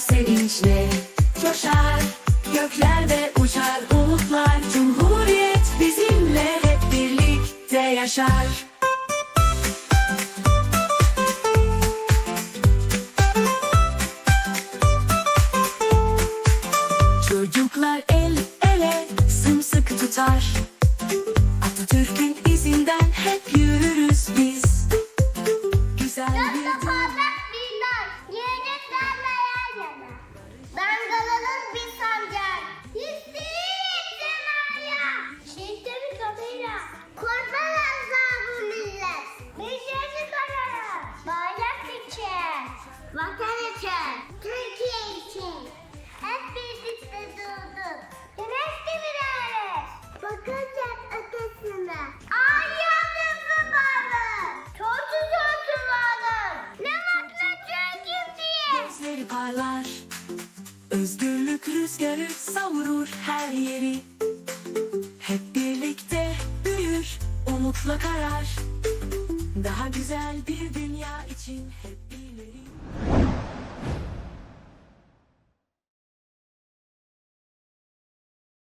sevinçle coşar Göklerde uçar umutlar Cumhuriyet bizimle hep birlikte yaşar. Çocuklar el ele sımsıkı tutar. Atatürk'ün izinden hep yürürüz için, Türkiye için. Hep birlikte durduk, güneş gibi değeriz. Bakacak ötesine, ay yıldızı vardır. Sonsuz sonsuz vardır. Ne mutlu Türk'üm diye. Gözleri parlar Özgürlük rüzgarı savurur her yeri Hep birlikte büyür umutla karar Daha güzel bir dünya için hep